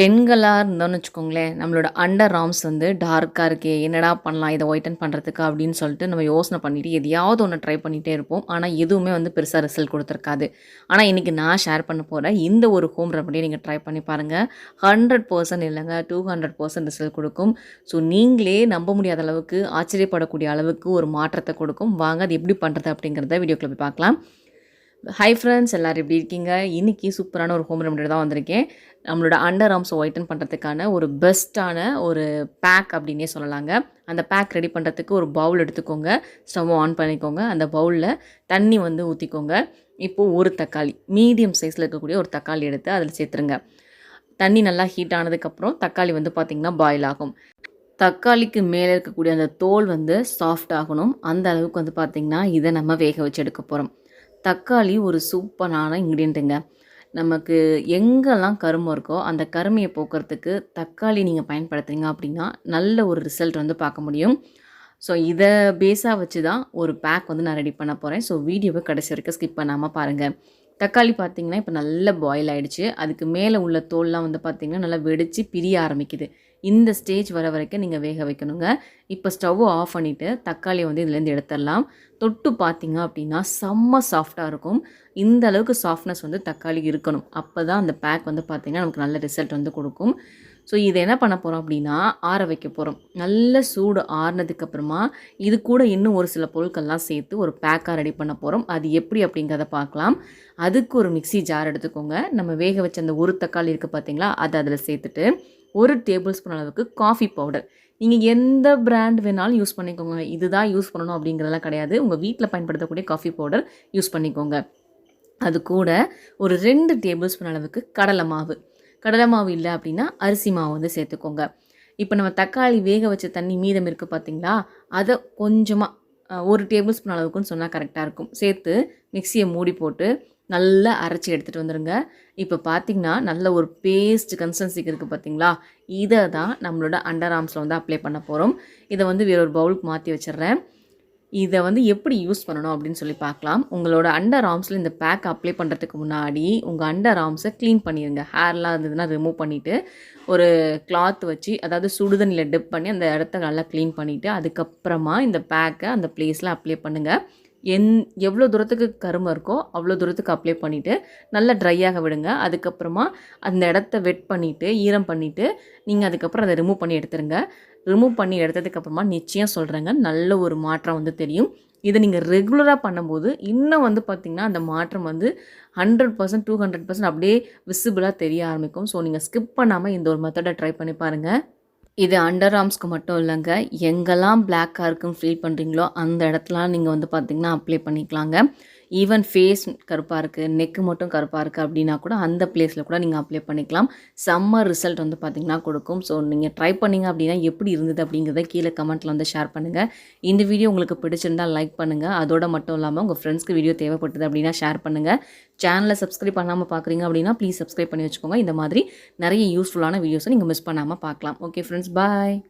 பெண்களாக இருந்தோம்னு வச்சுக்கோங்களேன் நம்மளோட அண்டர் ஆர்ம்ஸ் வந்து டார்க்காக இருக்கே என்னடா பண்ணலாம் இதை ஒயிட்டன் பண்ணுறதுக்கு அப்படின்னு சொல்லிட்டு நம்ம யோசனை பண்ணிவிட்டு எதையாவது ஒன்று ட்ரை பண்ணிகிட்டே இருப்போம். ஆனால் எதுவுமே வந்து பெருசாக ரிசல்ட் கொடுத்துருக்காது. ஆனால் இன்றைக்கி நான் ஷேர் பண்ண போகிற இந்த ஒரு ஹோம் ரெமடியை நீங்கள் ட்ரை பண்ணி பாருங்கள் ஹண்ட்ரட் பர்சன்ட் இல்லைங்க டூ ஹண்ட்ரட் பர்சன்ட் ரிசல்ட் கொடுக்கும். ஸோ நீங்களே நம்ப முடியாத அளவுக்கு ஆச்சரியப்படக்கூடிய அளவுக்கு ஒரு மாற்றத்தை கொடுக்கும். வாங்க அது எப்படி பண்ணுறது அப்படிங்கிறத வீடியோக்குள்ள போய் பார்க்கலாம். ஹை ஃப்ரெண்ட்ஸ் எல்லோரும் எப்படி இருக்கீங்க? இன்றைக்கி சூப்பரான ஒரு ஹோம் ரெமெடி தான் வந்திருக்கேன். நம்மளோட அண்டர் ஆர்ம்ஸை ஒயிட்டன் பண்ணுறதுக்கான ஒரு பெஸ்ட்டான ஒரு பேக் அப்படின்னே சொல்லலாங்க. அந்த பேக் ரெடி பண்ணுறதுக்கு ஒரு பவுல் எடுத்துக்கோங்க. ஸ்டவ் ஆன் பண்ணிக்கோங்க. அந்த பவுலில் தண்ணி வந்து ஊற்றிக்கோங்க இப்போது ஒரு தக்காளி மீடியம் சைஸில் இருக்கக்கூடிய ஒரு தக்காளி எடுத்து அதில் சேர்த்துருங்க. தண்ணி நல்லா ஹீட் ஆனதுக்கப்புறம் தக்காளி வந்து பார்த்திங்கன்னா பாயில் ஆகும். தக்காளிக்கு மேலே இருக்கக்கூடிய அந்த தோல் வந்து சாஃப்ட் ஆகணும். அந்த அளவுக்கு வந்து பார்த்திங்கன்னா இதை நம்ம வேக வச்சு எடுக்க போகிறோம் தக்காளி ஒரு சூப்பரான இன்க்ரீடியண்ட்டுங்க நமக்கு எங்கெல்லாம் கருமம் இருக்கோ அந்த கருமையை போக்குறதுக்கு தக்காளி நீங்கள் பயன்படுத்துறீங்க அப்படின்னா நல்ல ஒரு ரிசல்ட் வந்து பார்க்க முடியும். ஸோ இதை பேஸாக வச்சு தான் ஒரு பேக் வந்து நான் ரெடி பண்ண போகிறேன் ஸோ வீடியோவை கடைசி வரைக்கும் ஸ்கிப் பண்ணாமல் பாருங்கள் தக்காளி பார்த்திங்கன்னா இப்போ நல்லா பாயில் ஆகிடுச்சு அதுக்கு மேலே உள்ள தோல்லாம் வந்து பார்த்திங்கன்னா நல்லா வெடித்து பிரிய ஆரம்பிக்குது. இந்த ஸ்டேஜ் வர வரைக்கும் நீங்கள் வேக வைக்கணுங்க. இப்போ ஸ்டவ் ஆஃப் பண்ணிவிட்டு தக்காளியை வந்து இதுலேருந்து எடுத்துடலாம். தொட்டு பார்த்தீங்க அப்படின்னா செம்ம சாஃப்டாக இருக்கும். இந்த அளவுக்கு சாஃப்ட்னஸ் வந்து தக்காளி இருக்கணும். அப்போ தான் அந்த பேக் வந்து பார்த்திங்கன்னா நமக்கு நல்ல ரிசல்ட் வந்து கொடுக்கும். ஸோ இதை என்ன பண்ண போகிறோம் அப்படின்னா ஆற வைக்க போகிறோம் நல்ல சூடு ஆறுனதுக்கப்புறமா இது கூட இன்னும் ஒரு சில பொருட்கள்லாம் சேர்த்து ஒரு பேக்காக ரெடி பண்ண போகிறோம் அது எப்படி அப்படிங்கிறத பார்க்கலாம். அதுக்கு ஒரு மிக்சி ஜார் எடுத்துக்கோங்க. நம்ம வேக வச்ச அந்த ஒரு தக்காளி இருக்குது பார்த்தீங்களா அதை அதில் சேர்த்துட்டு ஒரு டேபிள் ஸ்பூன் அளவுக்கு காஃபி பவுடர் நீங்கள் எந்த பிராண்ட் வேணாலும் யூஸ் பண்ணிக்கோங்க. இதுதான் யூஸ் பண்ணணும் அப்படிங்கிறதெல்லாம் கிடையாது. உங்கள் வீட்டில் பயன்படுத்தக்கூடிய காஃபி பவுடர் யூஸ் பண்ணிக்கோங்க. அது கூட ஒரு ரெண்டு டேபிள் ஸ்பூன் அளவுக்கு கடலை மாவு. கடலை மாவு இல்லை அப்படின்னா அரிசி மாவு வந்து சேர்த்துக்கோங்க. இப்போ நம்ம தக்காளி வேக வச்ச தண்ணி மீதம் இருக்குது பார்த்தீங்களா அதை கொஞ்சமாக ஒரு டேபிள் ஸ்பூன் அளவுக்குன்னு சொன்னால் கரெக்டாக இருக்கும். சேர்த்து மிக்சியை மூடி போட்டு நல்லா அரைச்சி எடுத்துகிட்டு வந்துடுங்க இப்போ பார்த்திங்கன்னா நல்ல ஒரு பேஸ்ட் கன்சிஸ்டன்சிக்கு இருக்குது பார்த்தீங்களா இதை தான் நம்மளோட அண்டர் ஆர்ம்ஸில் வந்து அப்ளை பண்ண போகிறோம் இதை வந்து வேற ஒரு பவுலுக்கு மாற்றி வச்சிடுறேன். இதை வந்து எப்படி யூஸ் பண்ணணும் அப்படின்னு சொல்லி பார்க்கலாம் உங்களோட அண்டர் ஆர்ம்ஸில் இந்த பேக் அப்ளை பண்ணுறதுக்கு முன்னாடி உங்கள் அண்டர் ஆர்ம்ஸை க்ளீன் பண்ணிடுங்க ஹேர்லாம் இருந்ததுன்னா ரிமூவ் பண்ணிவிட்டு ஒரு கிளாத் வச்சு அதாவது சுடுதண்ணியில் டிப் பண்ணி அந்த இடத்த நல்லா க்ளீன் பண்ணிவிட்டு அதுக்கப்புறமா இந்த பேக்கை அந்த பிளேஸில் அப்ளை பண்ணுங்கள் என் எவ்வளோ தூரத்துக்கு கருமை இருக்கோ அவ்வளோ தூரத்துக்கு அப்ளை பண்ணிவிட்டு நல்லா ட்ரையாக விடுங்க. அதுக்கப்புறமா அந்த இடத்த வெட் பண்ணிவிட்டு ஈரம் பண்ணிவிட்டு நீங்கள் அதுக்கப்புறம் அதை ரிமூவ் பண்ணி எடுத்துருங்க. ரிமூவ் பண்ணி எடுத்ததுக்கப்புறமா நிச்சயம் சொல்கிறேங்க நல்ல ஒரு மாற்றம் வந்து தெரியும். இதை நீங்கள் ரெகுலராக பண்ணும்போது இன்னும் வந்து பார்த்திங்கன்னா அந்த மாற்றம் வந்து hundred percent two hundred percent அப்படியே விசிபிளாக தெரிய ஆரம்பிக்கும். ஸோ நீங்கள் ஸ்கிப் பண்ணாமல் இந்த ஒரு மெத்தடை ட்ரை பண்ணி பாருங்கள் இது அண்டர் ஆர்ம்ஸ்க்கு மட்டும் இல்லைங்க. எங்கெல்லாம் பிளாக்காக இருக்குன்னு ஃபீல் பண்ணுறீங்களோ அந்த இடத்துலாம் நீங்கள் வந்து பார்த்திங்கன்னா அப்ளை பண்ணிக்கலாங்க. ஈவன் ஃபேஸ் கருப்பாக இருக்குது நெக்கு மட்டும் கருப்பாக இருக்குது அப்படின்னா கூட அந்த பிளேஸில் கூட நீங்கள் அப்ளை பண்ணிக்கலாம். செம்ம ரிசல்ட் வந்து பார்த்திங்கன்னா கொடுக்கும். ஸோ நீங்கள் ட்ரை பண்ணிங்க அப்படின்னா எப்படி இருந்தது அப்படிங்கிறத கீழே கமெண்ட்டில் வந்து ஷேர் பண்ணுங்கள் இந்த வீடியோ உங்களுக்கு பிடிச்சிருந்தால் லைக் பண்ணுங்கள் அதோட மட்டும் இல்லாமல் உங்கள் ஃப்ரெண்ட்ஸ்க்கு வீடியோ தேவைப்பட்டது அப்படின்னா ஷேர் பண்ணுங்கள் சேனலை சப்ஸ்கிரைப் பண்ணாமல் பார்க்குறீங்க அப்படின்னா ப்ளீஸ் சப்ஸ்கிரைப் பண்ணி வச்சுக்கோங்க. இந்த மாதிரி நிறைய யூஸ்ஃபுல்லான வீடியோஸை நீங்கள் மிஸ் பண்ணாமல் பார்க்கலாம் ஓகே ஃப்ரெண்ட்ஸ் பாய்